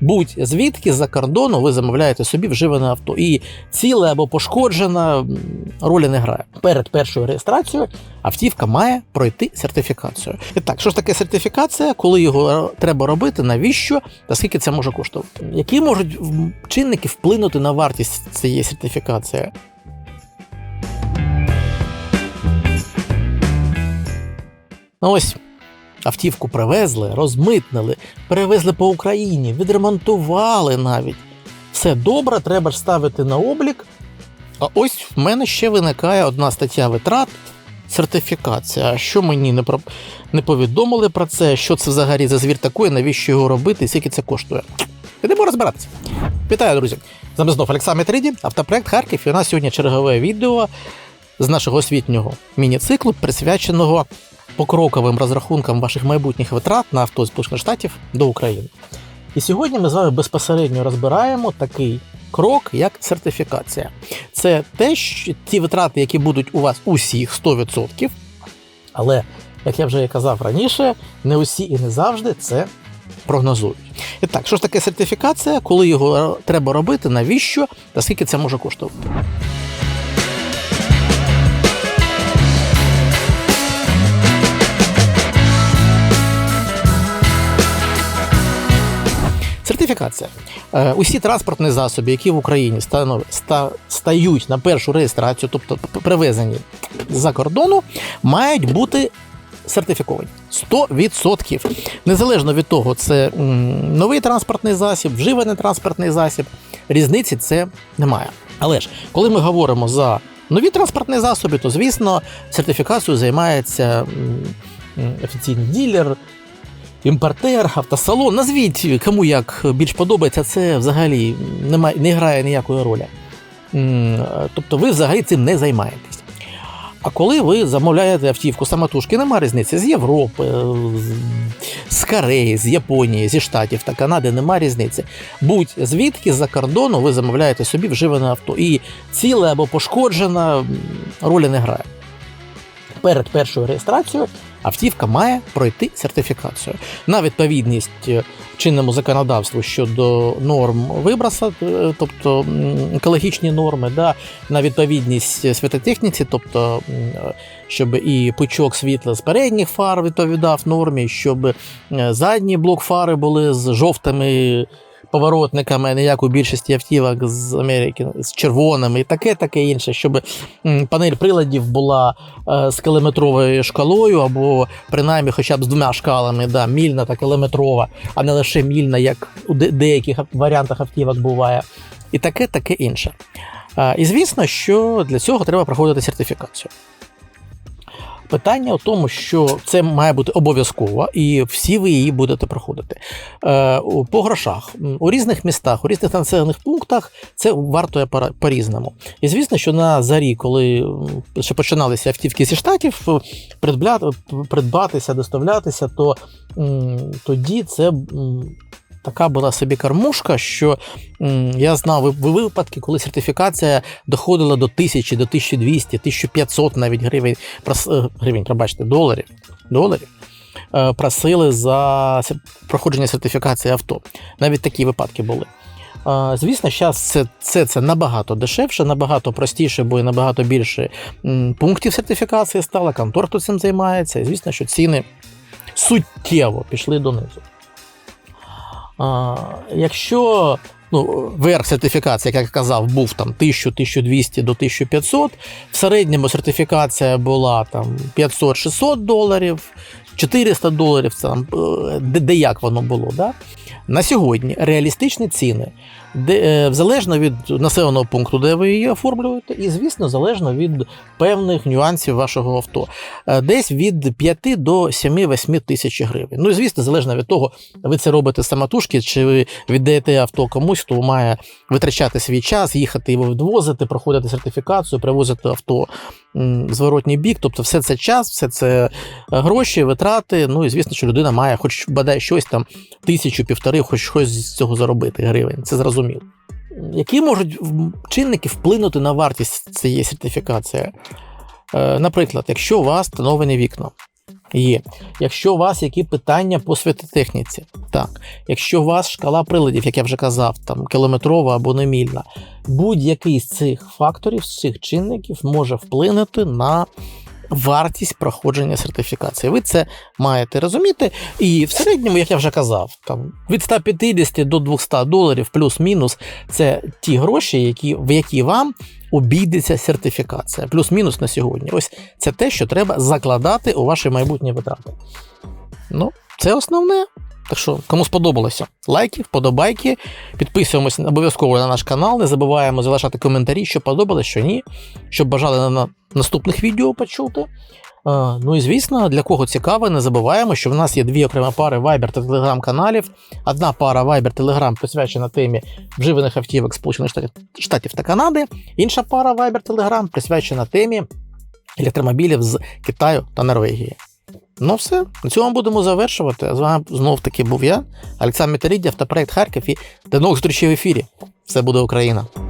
Будь-звідки з-за кордону ви замовляєте собі вживане авто. І ціле або пошкоджена ролі не грає. Перед першою реєстрацією автівка має пройти сертифікацію. І так, що ж таке сертифікація, коли його треба робити, навіщо та скільки це може коштувати? Які можуть чинники вплинути на вартість цієї сертифікації? Ну ось автівку привезли, розмитнили, перевезли по Україні, відремонтували навіть. Все добре, треба ж ставити на облік. А ось в мене ще виникає одна стаття витрат сертифікація. А що мені не, про... не повідомили про це, що це взагалі за звір такий, навіщо його робити, і скільки це коштує. Ідемо розбиратися. Вітаю, друзі! З нами знов Олександр Триді, автопроект Харків. І у нас сьогодні чергове відео з нашого освітнього міні-циклу, присвяченого покроковим розрахункам ваших майбутніх витрат на авто Сполучених Штатів до України. І сьогодні ми з вами безпосередньо розбираємо такий крок, як сертифікація. Це те, що ті витрати, які будуть у вас усіх 100%, але, як я вже казав раніше, не усі і не завжди це прогнозують. І так, що ж таке сертифікація, коли його треба робити, навіщо та скільки це може коштувати? Сертифікація. Е, Усі транспортні засоби, які в Україні стають на першу реєстрацію, тобто привезені за кордону, мають бути сертифіковані 100%. Незалежно від того, це новий транспортний засіб, вживаний транспортний засіб, різниці це немає. Але ж, коли ми говоримо за нові транспортні засоби, то звісно сертифікацією займається офіційний ділер, імпортер, автосалон. Назвіть кому як більш подобається, це взагалі немає, не грає ніякої ролі. Тобто ви взагалі цим не займаєтесь. А коли ви замовляєте автівку самотужки, немає різниці з Європи, з- Кореї, з Японії, зі Штатів та Канади, немає різниці. Будь-звідки з-за кордону ви замовляєте собі вживане авто. І ціле або пошкоджена ролі не грає. Перед першою реєстрацією автівка має пройти сертифікацію на відповідність е, чинному законодавству щодо норм виброса, е, тобто екологічні норми, да, на відповідність світотехніці, тобто е, щоб і пучок світла з передніх фар відповідав нормі, щоб е, задні блок фари були з жовтими. Поворотниками, не як у більшості автівок з Америки з червоними і таке, таке інше, щоб панель приладів була е, з кілометровою шкалою, або принаймні хоча б з двома шкалами, да, мільна та кілометрова, а не лише мільна, як у деяких варіантах автівок буває. І таке, таке інше. Е, І звісно, що для цього треба проходити сертифікацію. Питання у тому, що це має бути обов'язково, і всі ви її будете проходити. Е, по грошах у різних містах, у різних населених пунктах це вартує по-різному. І звісно, що на зарі, коли ще починалися автівки зі штатів, е, придбатися, доставлятися, то тоді це. Така була собі кормушка, що я знав ви- ви- випадки, коли сертифікація доходила до 1000, до 1200, 1500 навіть гривень, е, гривень, пробачте, доларів, доларів е, просили за проходження сертифікації авто. Навіть такі випадки були. Звісно, зараз це, це, це набагато дешевше, набагато простіше, бо і набагато більше пунктів сертифікації стало, контор, хто цим займається. І звісно, що ціни суттєво пішли донизу. Якщо ну, верх сертифікації, як я казав, був там 1000-1200 до 1500, в середньому сертифікація була там 500-600 доларів, 400 доларів, це там, е, де, де як воно було. Да? На сьогодні реалістичні ціни, де, е, залежно від населеного пункту, де ви її оформлюєте, і, звісно, залежно від певних нюансів вашого авто. Е, Десь від 5 до 7-8 тисяч гривень. Ну і звісно, залежно від того, ви це робите самотужки, чи ви віддаєте авто комусь, хто має витрачати свій час, їхати його відвозити, проходити сертифікацію, привозити авто в зворотній бік. Тобто, все це час, все це е, гроші, витрати. Ну і звісно, що людина має, хоч бодай щось там тисячу, півтори, хоч щось з цього заробити гривень. Це зрозуміло. Які можуть чинники вплинути на вартість цієї сертифікації? Е, Наприклад, якщо у вас встановлені вікна, Є. Якщо у вас які питання по світотехніці, так. Якщо у вас шкала приладів, як я вже казав, там кілометрова або немільна, будь-який з цих факторів, з цих чинників може вплинути на вартість проходження сертифікації. Ви це маєте розуміти. І в середньому, як я вже казав, там від 150 до 200 доларів плюс-мінус це ті гроші, які, в які вам обійдеться сертифікація. Плюс-мінус на сьогодні. Ось це те, що треба закладати у ваші майбутні витрати. Ну, це основне. Так що, кому сподобалося, лайки, вподобайки, підписуємося обов'язково на наш канал, не забуваємо залишати коментарі, що подобалось, що ні, що бажали на- на наступних відео почути. Ну і звісно, для кого цікаво, не забуваємо, що в нас є дві окремі пари Viber та Telegram каналів. Одна пара Viber Telegram присвячена темі вживаних автівок Сполучених Штатів та Канади, інша пара Viber Telegram присвячена темі електромобілів з Китаю та Норвегії. Ну все, на цьому будемо завершувати. З вами знов таки був я, Олександр Метаріддя, автопроект Харків і до нових зустрічей в ефірі. Все буде Україна!